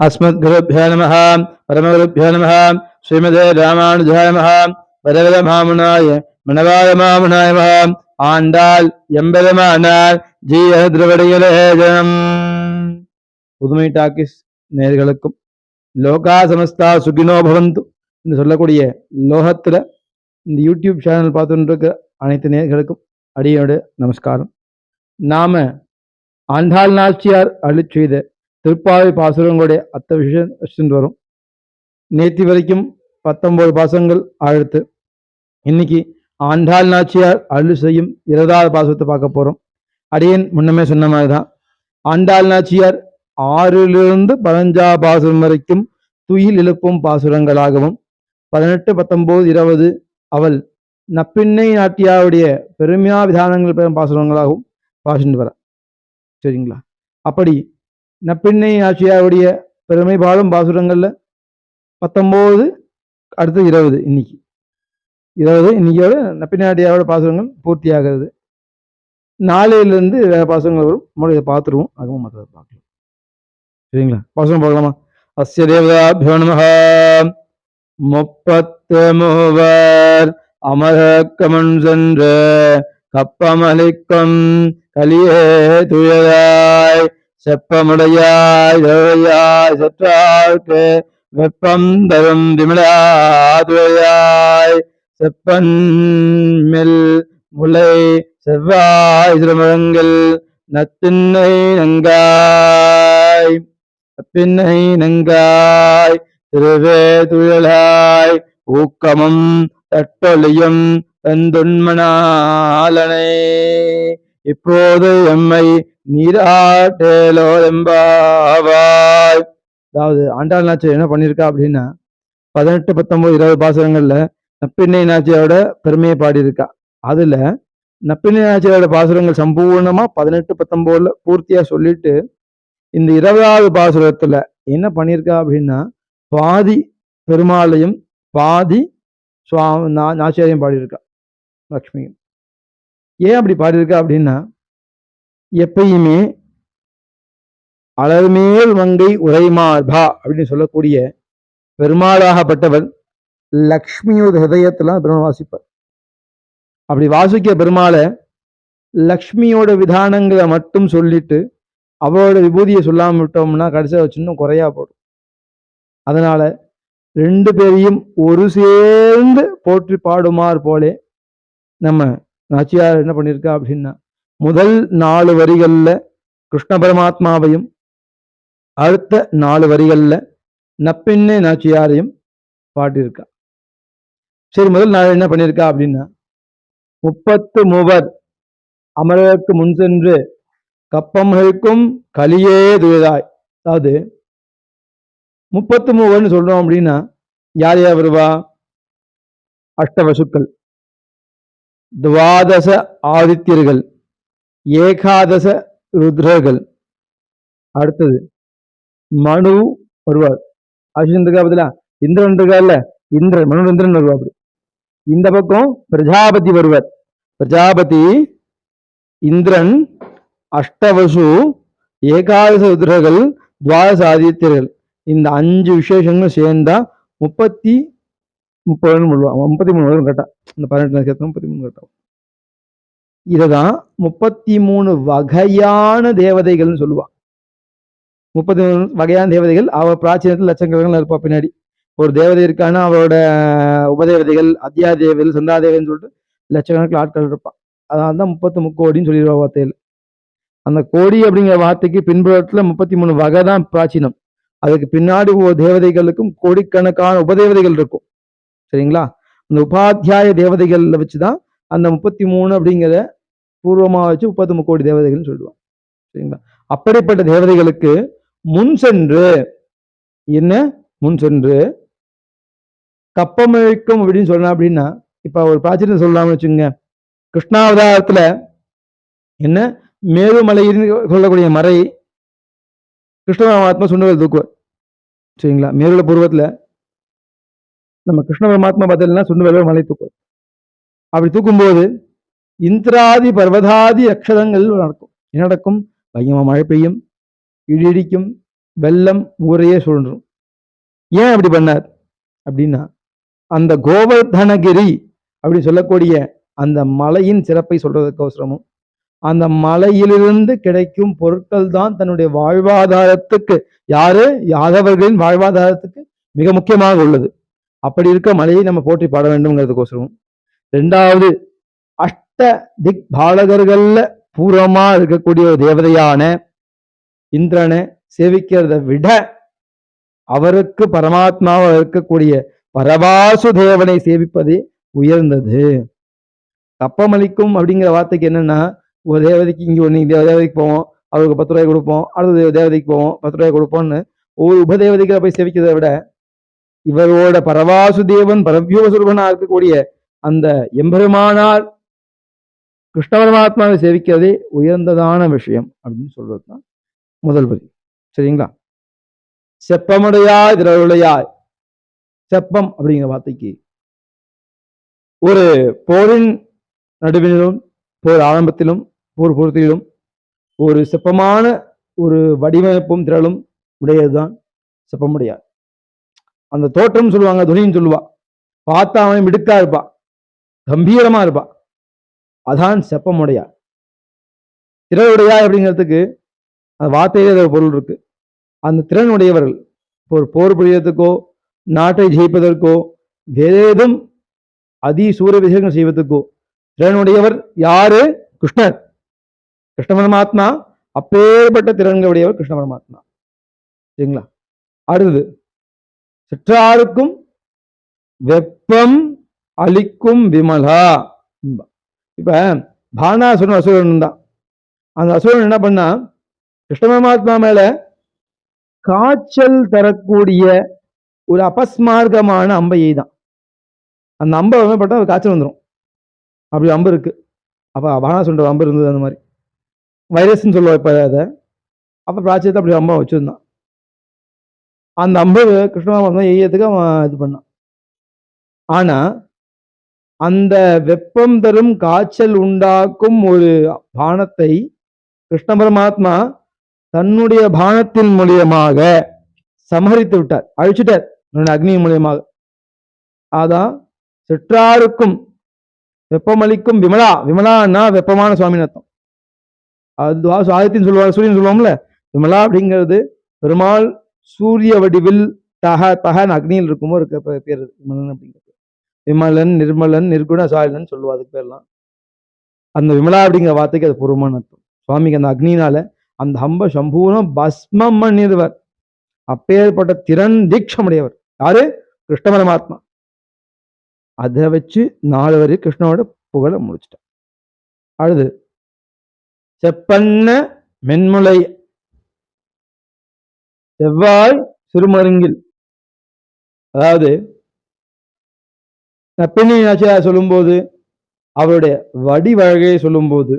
अस्मद्गुरुभ्यो नमः परमगुरुभ्यो नमः श्रीमदे रामानुजाय नमः வரவர மாமுனாய மணவாய மாமுனாய மகா ஆண்டாள் எம்பெருமானார் ஜீய திரவடிகளே ஜனம் புதுமை டாக்கிஸ் நேர்களுக்கும் லோகா சமஸ்தா சுகினோ பவந்து என்று சொல்லக்கூடிய லோகத்துல இந்த யூடியூப் சேனல் பார்த்துட்டு இருக்கிற அனைத்து நேர்களுக்கும் அடியோடு நமஸ்காரம் நாம ஆண்டாள் நாச்சியார் அருளி செய்த திருப்பாவை பாசுரங்களுடைய அத்த விஷயம் வச்சுட்டு வரும். நேத்தி வரைக்கும் பத்தொன்பது பாசங்கள் ஆழ்த்து. இன்னைக்கு ஆண்டாள் நாச்சியார் அருள் செய்யும் இருபதாவது பாசத்தை பார்க்க போகிறோம் அடியேன் முன்னமே சொன்ன மாதிரி தான் ஆண்டாள் நாச்சியார் ஆறிலிருந்து பதினஞ்சா பாசுரம் வரைக்கும் துயில் எழுப்பும் பாசுரங்களாகவும் பதினெட்டு பத்தொம்போது இருபது அவள் நப்பிண்ணை நாட்டியாவுடைய பெருமையா விதானங்கள் பெறும் பாசுரங்களாகவும் பாசிட்டு வர. சரிங்களா? அப்படி நப்பெண்ணை நாச்சியாருடைய பெருமை பாடும் பாசுரங்கள்ல பத்தொம்போது அடுத்து இருபது இன்னைக்கு. இருபது இன்னைக்கோட நப்பிநாட்டியாரோட பாசுரங்கள் பூர்த்தி ஆகிறது நாளையிலேருந்து வேறு பாசுரங்கள் வரும். நம்மளுடைய பார்த்துருவோம். அதுவும் மற்றதை பார்க்கலாம். சரிங்களா? பாசுரம் பார்க்கலாமா? அஸ்ய தேவதாபியோ நம முப்பத்து மூவர் அமரக்கமன் சென்று கப்பமளிக்கும் கலியே துயராய் செப்பமுடையாய் தேவையாய் சற்றார்க்கு வெப்பம் தரும் திமிழாதுவையாய் செப்பன் மெல் முளை செவ்வாய் திருமழங்கள் நத்தின்னை நங்காய் அப்பின்னை நங்காய் திருவே துழலாய் ஊக்கமும் தட்டொலியும் தந்துண்மணாலனை. இப்போது எம்மை நீராட்டேலோ எம்பாவாய் அதாவது ஆண்டாள் நாச்சியார் என்ன பண்ணியிருக்கா அப்படின்னா பதினெட்டு பத்தொன்பது இருபது பாசுரங்கள்ல நப்பிண்ணை நாச்சியாரோட பெருமையை பாடியிருக்கா. அதுல நப்பிண்ணை நாச்சியாரோட பாசுரங்கள் சம்பூர்ணமா பதினெட்டு பத்தொன்பதுல பூர்த்தியா சொல்லிட்டு இந்த இருபதாவது பாசுரத்துல என்ன பண்ணியிருக்கா அப்படின்னா பாதி பெருமாளையும் பாதி சுவாமி நா- நாச்சியாரையும் பாடியிருக்கா லக்ஷ்மியும். ஏன் அப்படி பாடியிருக்கா அப்படின்னா எப்பயுமே அலர்மேல் மங்கை உரைமார்பா அப்படின்னு சொல்லக்கூடிய பெருமாளாகப்பட்டவர் லக்ஷ்மியோட ஹிருதயத்துல பெருமாள் வாசிப்பார். அப்படி வாசிக்க பெருமாளை லக்ஷ்மியோட விதானங்களை மட்டும் சொல்லிட்டு அவளோட விபூதியை சொல்லாமல் விட்டோம்னா கடைசியாக சின்னம் குறையா போடும். அதனால ரெண்டு பேரையும் ஒரு சேர்ந்து போற்றி பாடுமாறு போலே நம்ம நாச்சியார் என்ன பண்ணியிருக்கா அப்படின்னா முதல் நாலு வரிகள்ல கிருஷ்ண பரமாத்மாவையும் அடுத்த நாலு வரிகள்ல நப்பின்னே நாச்சியாரையும் பாட்டியிருக்கா சரி முதல் நாள் என்ன பண்ணியிருக்கா அப்படின்னா முப்பத்து மூவர் அமரருக்கு முன் சென்று கப்பம்களுக்கும் கலியே துயதாய் அதாவது முப்பத்து மூவர்னு சொல்றோம் அப்படின்னா யார் யார் வருவா? அஷ்டவசுக்கள். துவாதச ஆதித்யர்கள் ஏகாதச ருத்ரர்கள். அடுத்தது மனு வருவார். அஸ்வின் இருக்கா பதிலா இந்திரன் இருக்கார்ல? இந்திரன் மனு இந்திரன் வருவா அப்படி. இந்த பக்கம் பிரஜாபதி வருவர். பிரஜாபதி இந்திரன் அஷ்டவசு ஏகாதச ருத்ரர்கள் துவாதச ஆதித்யர்கள். இந்த அஞ்சு விசேஷங்களும் சேர்ந்தா முப்பத்தி முப்பது சொல்லுவான் முப்பத்தி மூணு வருடம் கரெக்டா இந்த பதினெட்டு சேர்த்து முப்பத்தி மூணு இதை இதுதான் முப்பத்தி மூணு வகையான தேவதைகள்னு சொல்லுவான் முப்பத்தி மூணு வகையான தேவதைகள் அவ பிராச்சீனத்தில் லட்சக்கணக்கில் இருப்பா பின்னாடி. ஒரு தேவதை இருக்கான அவரோட உபதேவதைகள் அத்தியா தேவதைகள் சந்தா தேவைன்னு சொல்லிட்டு லட்சக்கணக்கில் ஆட்கள் இருப்பான் அதனால தான் முப்பத்து முக்கோடின்னு சொல்லிடுவா வார்த்தையில். அந்த கோடி அப்படிங்கிற வார்த்தைக்கு பின்புறத்தில் முப்பத்தி மூணு வகை தான் பிராச்சீனம். அதுக்கு பின்னாடி ஒரு தேவதைகளுக்கும் கோடிக்கணக்கான உபதேவதைகள் இருக்கும். சரிங்களா? இந்த உபாத்தியாய தேவதைகளில் வச்சு தான் அந்த முப்பத்தி மூணு அப்படிங்கிற பூர்வமாக வச்சு முப்பத்தி முக்கோடி தேவதைகள்னு சொல்லுவோம் சரிங்களா? அப்படிப்பட்ட தேவதைகளுக்கு முன் சென்று என்ன? முன் சென்று கப்பமழிக்கும் அப்படின்னு சொன்னா அப்படின்னா இப்ப ஒரு பிராச்சீன சொல்லலாம்னு வச்சுங்க கிருஷ்ணாவதாரத்துல என்ன? மேருமலைன்னு சொல்லக்கூடிய மறை கிருஷ்ண ஆத்மா சுண்டவர் தூக்குவார். சரிங்களா? மேருள பூர்வத்துல நம்ம கிருஷ்ண பரமாத்மா பார்த்தீங்கன்னா சுண்டவல் மலை தூக்கும் அப்படி தூக்கும்போது இந்திராதி பர்வதாதி அக்ஷதங்கள் நடக்கும். என்ன நடக்கும்? பயங்கரமா மழை பெய்யும் இடி இடிக்கும் வெள்ளம் ஊரையே சுழன்றும் ஏன் அப்படி பண்ணார்? அப்படின்னா அந்த கோவர்தனகிரி அப்படி சொல்லக்கூடிய அந்த மலையின் சிறப்பை சொல்றதுக்கோசரமும் அந்த மலையிலிருந்து கிடைக்கும் பொருட்கள் தான் தன்னுடைய வாழ்வாதாரத்துக்கு யாரு? யாதவர்களின் வாழ்வாதாரத்துக்கு மிக முக்கியமாக உள்ளது. அப்படி இருக்க மலையை நம்ம போற்றி பாட வேண்டும்ங்கிறதுக்கோசரம். ரெண்டாவது அஷ்ட திக் பாலகர்கள்ல பூர்வமா இருக்கக்கூடிய ஒரு தேவதையான இந்திரனை சேவிக்கிறத விட அவருக்கு பரமாத்மாவாக இருக்கக்கூடிய பரவாசு தேவனை சேவிப்பதே உயர்ந்தது. கப்பமளிக்கும் அப்படிங்கிற வார்த்தைக்கு என்னன்னா ஒரு தேவதைக்கு இங்கே ஒன்று இங்கே தேவதைக்கு போவோம் அவருக்கு பத்து ரூபாய் கொடுப்போம் அடுத்த தேவதைக்கு போவோம் பத்து ரூபாய் கொடுப்போம்னு ஒரு உபதேவதைகளை போய் சேவிக்கிறதை விட இவரோட பரவாசுதேவன் பரவியோசுரபனா இருக்கக்கூடிய அந்த எம்பெருமானார் கிருஷ்ண பரமாத்மாவை சேவிக்கிறதே உயர்ந்ததான விஷயம் அப்படின்னு சொல்றது தான் முதல் வரி சரிங்களா? செப்பமுடையாய் திரவுடையாய் செப்பம் அப்படிங்கிற வார்த்தைக்கு ஒரு போரின் நடுவிலும் போர் ஆரம்பத்திலும் போர் பொருத்திலும் ஒரு செப்பமான ஒரு வடிவமைப்பும் திரளும் உடையதுதான் செப்பமுடையார் அந்த தோற்றம் சொல்லுவாங்க துணின்னு சொல்லுவா. பார்த்தா அவன் மிடுக்கா இருப்பான் கம்பீரமா இருப்பான் அதான் செப்பமுடையா. திறனுடையா அப்படிங்கிறதுக்கு அந்த வார்த்தையிலே ஒரு பொருள் இருக்கு. அந்த திறனுடையவர்கள் ஒரு போர் புரியறதுக்கோ நாட்டை ஜெயிப்பதற்கோ வேதேதும் சூரிய விஷயங்கள் செய்வதற்கோ திறனுடையவர் யாரு? கிருஷ்ணர். கிருஷ்ண பரமாத்மா அப்பேற்பட்ட திறன்களுடையவர் கிருஷ்ண பரமாத்மா. சரிங்களா? அடுத்தது சிற்றாருக்கும் வெப்பம் அளிக்கும் விமலா. இப்ப பானாசுரன் அசுரன் தான். அந்த அசுரன் என்ன பண்ணா கிருஷ்ண பரமாத்மா மேல காய்ச்சல் தரக்கூடிய ஒரு அபஸ்மார்க்கமான அம்பையை தான். அந்த அம்பை பட்டா காய்ச்சல் வந்துடும் அப்படி அம்பு இருக்கு. அப்போ பானாசுரன் அம்பு இருந்தது அந்த மாதிரி. வைரஸ்ன்னு சொல்லுவோம் இப்போ அதை. அப்போ பிராச்சியத்தை அப்படி அம்பா வச்சுருந்தான். அந்த அம்பு கிருஷ்ணபரமாத்மா எய்யத்துக்கு அவன் இது பண்ணான். ஆனா அந்த வெப்பம் தரும் காய்ச்சல் உண்டாக்கும் ஒரு பானத்தை கிருஷ்ண பரமாத்மா தன்னுடைய பானத்தின் மூலியமாக சமரித்து விட்டார். அழிச்சிட்டார். அக்னி மூலியமாக. அதான் சிற்றாருக்கும் வெப்பமளிக்கும் விமலா. விமலான்னா வெப்பமான சுவாமி அர்த்தம். அது சுவாதித்தின்னு சொல்லுவாங்க சூரியன் சொல்லுவோம்ல விமலா அப்படிங்கிறது பெருமாள் சூரிய வடிவில் தக தகன் அக்னியில் இருக்குமோ இருக்க பேர் விமலன் அப்படிங்கிறது விமலன் நிர்மலன் நிர்குண சாயலன் சொல்லுவா அதுக்கு பேர்லாம். அந்த விமலா அப்படிங்கிற வார்த்தைக்கு அது பொறுமான அர்த்தம். சுவாமிக்கு அந்த அக்னினால அந்த ஹம்ப சம்பூர்ணம் பஸ்மம் பண்ணிடுவர். அப்பேற்பட்ட திறன் தீட்சமுடையவர். யாரு? கிருஷ்ண பரமாத்மா. அதை வச்சு நாலு வரை கிருஷ்ணனோட புகழ முடிச்சிட்டார். அடுத்து செப்பண்ண மென்முலை செவ்வாய் சிறுமருங்கில். அதாவது நப்பினி நட்சத்திர சொல்லும்போது அவருடைய வடிவழகையை சொல்லும்போது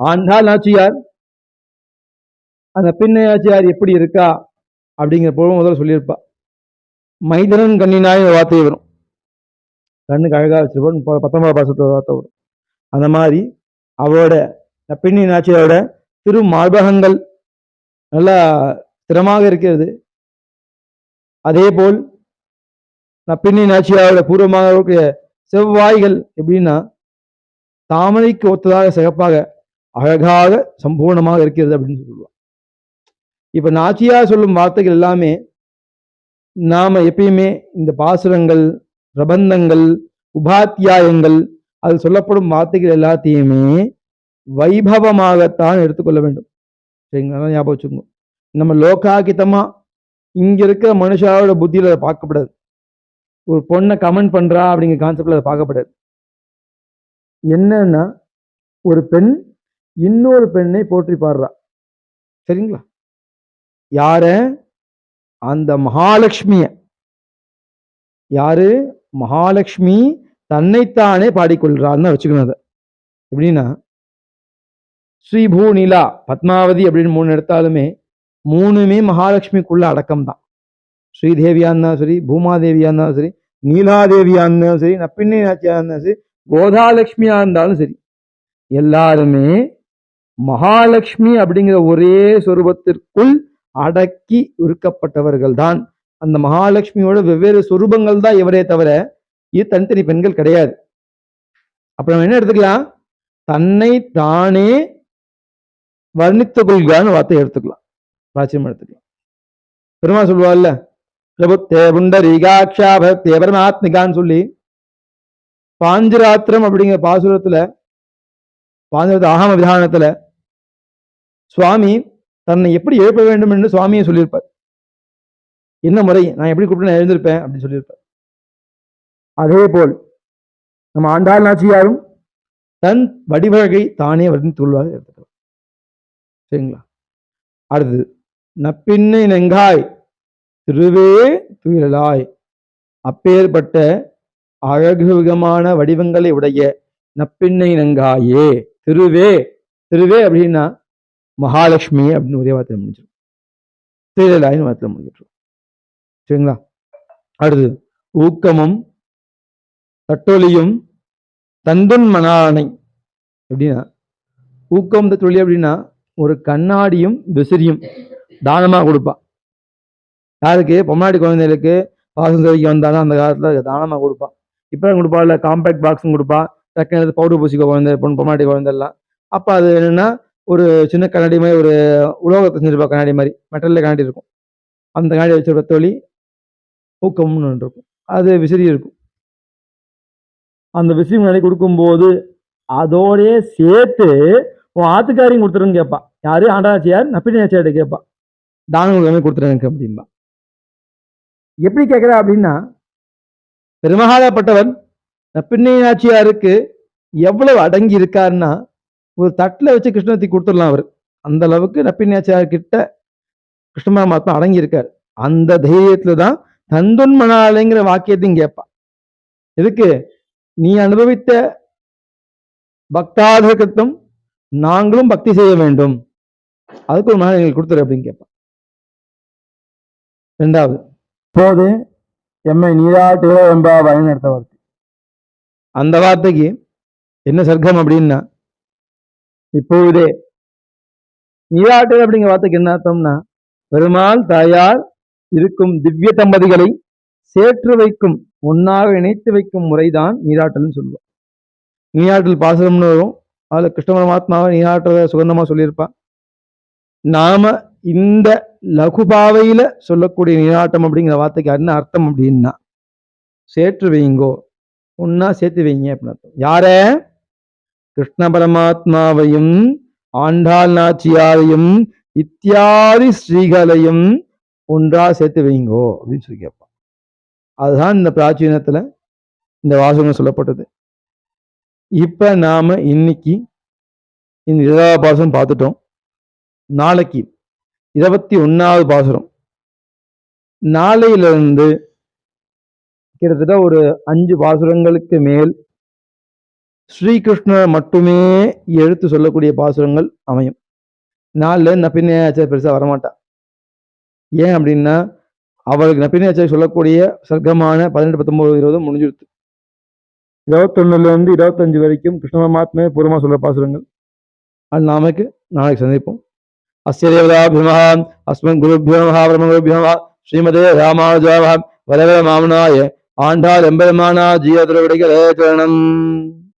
ஆண்டாள் நாச்சியார் அந்த பின்னையாச்சியார் எப்படி இருக்கா அப்படிங்கிற போல முதல்ல சொல்லியிருப்பா. மைதனன் கண்ணினாய் வார்த்தை வரும். கண்ணுக்கு அழகா வச்சிருப்போம் பத்தொன்பது பாசத்தோட வார்த்தை வரும். அந்த மாதிரி அவரோட நப்பின்னி நாச்சியாரோட திரு மார்பகங்கள் நல்லா ஸ்திரமாக இருக்கிறது. அதே போல் நப்பின்னி நாச்சியாவில் பூர்வமாக இருக்கக்கூடிய செவ்வாய்கள் எப்படின்னா தாமரைக்கு ஒத்ததாக சிறப்பாக அழகாக சம்பூர்ணமாக இருக்கிறது அப்படின்னு சொல்லுவாங்க. இப்ப நாச்சியா சொல்லும் வார்த்தைகள் எல்லாமே நாம எப்பயுமே இந்த பாசுரங்கள் பிரபந்தங்கள் உபாத்தியாயங்கள் அது சொல்லப்படும் வார்த்தைகள் எல்லாத்தையுமே வைபவமாகத்தான் எடுத்துக்கொள்ள வேண்டும். சரிங்களா? ஞாபகம் வச்சுக்கோங்க. நம்ம லோகாகிதமா இங்க இருக்கிற மனுஷாவோட புத்தியில அதை பார்க்கப்படாது. ஒரு பொண்ணை கமெண்ட் பண்றா அப்படிங்கிற கான்செப்ட்ல அதை பார்க்கப்படாது. என்னன்னா ஒரு பெண் இன்னொரு பெண்ணை போற்றி பாடுறா. சரிங்களா? யார? அந்த மகாலட்சுமிய. யாரு? மகாலட்சுமி தன்னைத்தானே பாடிக்கொள்றான்னு வச்சுக்கணும் அதை. எப்படின்னா ஸ்ரீபூநிலா பத்மாவதி அப்படின்னு மூணு எடுத்தாலுமே மூணுமே மகாலட்சுமிக்குள்ள அடக்கம் தான் ஸ்ரீதேவியா இருந்தாலும் சரி பூமாதேவியா இருந்தாலும் சரி நீலாதேவியா இருந்தாலும் சரி நப்பிண்ணை நாச்சியா இருந்தாலும் சரி கோதாலட்சுமியா இருந்தாலும் சரி எல்லாருமே மகாலட்சுமி அப்படிங்கிற ஒரே சொரூபத்திற்குள் அடக்கி இருக்கப்பட்டவர்கள் தான் அந்த மகாலட்சுமியோட வெவ்வேறு சொரூபங்கள் தான் இவரே தவிர இது தனித்தனி பெண்கள் கிடையாது. அப்ப நம்ம என்ன எடுத்துக்கலாம்? தன்னை தானே வர்ணித்து கொள்கிறான்னு வார்த்தை எடுத்துக்கலாம். பிராச்சீனம் எடுத்துக்கலாம் பெருமா சொல்லுவாள்ல பிரபுத்தே புண்டரீகாட்சா பக்தே பரமாத்மிகான்னு சொல்லி பாஞ்சராத்திரம் அப்படிங்கிற பாசுரத்துல பாஞ்சரத்து ஆகம விதானத்துல சுவாமி தன்னை எப்படி எழுப்ப வேண்டும் என்று சுவாமியை சொல்லியிருப்பார் என்ன முறை நான் எப்படி கூப்பிட்டு எழுந்திருப்பேன் அப்படின்னு சொல்லியிருப்பார் அதே போல் நம்ம ஆண்டாள் நாச்சியாரும் தன் வடிவகை தானே வர்ணித்துள்ளார் எடுத்துக்கலாம் சரிங்களா அடுத்தது நப்பின்னை நெங்காய் திருவே துயிலாய். அப்பேற்பட்ட அழகுகமான வடிவங்களை உடைய நப்பின்னை நெங்காயே திருவே திருவே அப்படின்னா மகாலட்சுமி அப்படின்னு ஒரே வார்த்தை முடிஞ்சிடும். துயிலாயின்னு வார்த்தை முடிஞ்சிடும். சரிங்களா? அடுத்து ஊக்கமும் தட்டொலியும் தந்துன் மணானை எப்படின்னா ஊக்கம் தட்டொலி அப்படின்னா ஒரு கண்ணாடியும் விசிறியும். தானமா கொடுப்பா. யாருக்கு? பொம்னாடி குழந்தைகளுக்கு பாசம் தெரிவிக்க வந்தாலும் அந்த காலத்துல தானமா கொடுப்பா. இப்போ கொடுப்பா இல்லை காம்பேக்ட் பாக்ஸும் கொடுப்பா. டக்குனு எடுத்து பவுடர் பூசிக்க குழந்தை பொண்ணு பொம்னாடி குழந்தை எல்லாம் அப்போ அது என்னன்னா ஒரு சின்ன கண்ணாடி மாதிரி ஒரு உலோகத்தை செஞ்சிருப்பா கண்ணாடி மாதிரி. மெட்டல்ல கண்ணாடி இருக்கும். அந்த கண்ணாடி வச்சிருப்ப தொழி ஊக்கம்னு ஒன்று இருக்கும். அது விசிறி இருக்கும். அந்த விசிறி முன்னாடி கொடுக்கும்போது அதோடயே சேர்த்து உன் ஆத்துக்காரையும் கொடுத்துருன்னு கேட்பா. யாரு? ஆண்டாச்சியார் நப்பினி ஆச்சியார்ட்ட கேட்பா? தானம் கொடுக்காம கொடுத்துருங்க எனக்கு அப்படின்பா. எப்படி கேட்குறா அப்படின்னா பெருமகாலப்பட்டவன் நப்பிண்ணை நாச்சியாருக்கு எவ்வளவு அடங்கி இருக்காருன்னா ஒரு தட்டில் வச்சு கிருஷ்ணத்தை கொடுத்துடலாம் அவர். அந்த அளவுக்கு நப்பிண்ணாச்சியார் கிட்ட கிருஷ்ண மகாத்மா அடங்கி இருக்கார். அந்த தைரியத்துல தான் தந்துன்மனாலைங்கிற வாக்கியத்தையும் கேட்பா. எதுக்கு? நீ அனுபவித்த பக்தாதகத்தும் நாங்களும் பக்தி செய்ய வேண்டும். அதுக்கு ஒரு மகன் எங்களுக்கு கொடுத்துரு அப்படின்னு கேட்பான் ரெண்டாவது போது எம்மை நீராட்டுவோ எம்பாவாயின்னு அடுத்த வார்த்தை அந்த வார்த்தைக்கு என்ன சர்க்கம் அப்படின்னா இப்பொழுதே நீராட்டு அப்படிங்கிற வார்த்தைக்கு என்ன அர்த்தம்னா பெருமாள் தாயார் இருக்கும் திவ்ய தம்பதிகளை சேற்று வைக்கும் ஒன்னாக இணைத்து வைக்கும் முறைதான் நீராட்டல்னு சொல்லுவோம் நீராட்டல் பாசனம்னு வரும் அதுல கிருஷ்ண பரமாத்மாவை நீராட்டுறத சுகந்தமா சொல்லியிருப்பா. நாம இந்த லகுபாவையில் சொல்லக்கூடிய நீராட்டம் அப்படிங்கிற வார்த்தைக்கு என்ன அர்த்தம் அப்படின்னா சேற்று வைங்கோ ஒன்னா சேர்த்து வைங்க அப்படின்னு அர்த்தம். யார? கிருஷ்ண பரமாத்மாவையும் ஆண்டாள் நாச்சியாரையும் இத்தியாதி ஸ்ரீகளையும் ஒன்றா சேர்த்து வைங்கோ அப்படின்னு சொல்லி கேட்பான். அதுதான் இந்த பிராச்சீனத்தில் இந்த வாசகம் சொல்லப்பட்டது. இப்போ நாம் இன்னைக்கு இந்த இருபதாவது பாசனம் பார்த்துட்டோம். நாளைக்கு இருபத்தி ஒன்னாவது பாசுரம். நாளையிலிருந்து கிட்டத்தட்ட ஒரு அஞ்சு பாசுரங்களுக்கு மேல் ஸ்ரீகிருஷ்ணர் மட்டுமே எடுத்து சொல்லக்கூடிய பாசுரங்கள் அமையும். நாளில் நப்பின்னையாச்சார் பெருசாக வரமாட்டா. ஏன் அப்படின்னா அவளுக்கு நப்பின்னையாச்சார் சொல்லக்கூடிய சர்க்கமான பதினெட்டு பத்தொன்பது இருபது முடிஞ்சிருச்சு இருபத்தொன்னுலேருந்து இருபத்தஞ்சு வரைக்கும் கிருஷ்ண பரமாத்மே பூர்வமாக சொல்ல பாசுரங்கள். அது நாமக்கு நாளைக்கு சந்திப்போம். அஸ்ய தேவதாபியமः அஸ்மன் குருபியோ நமः பிரம்மகுருபியோ நமः ஸ்ரீமதே ராமானுஜாவः வரவர மாமனாய ஆண்டாள் எம்பெருமானா ஜீவதுரவிடைகளே சரணம்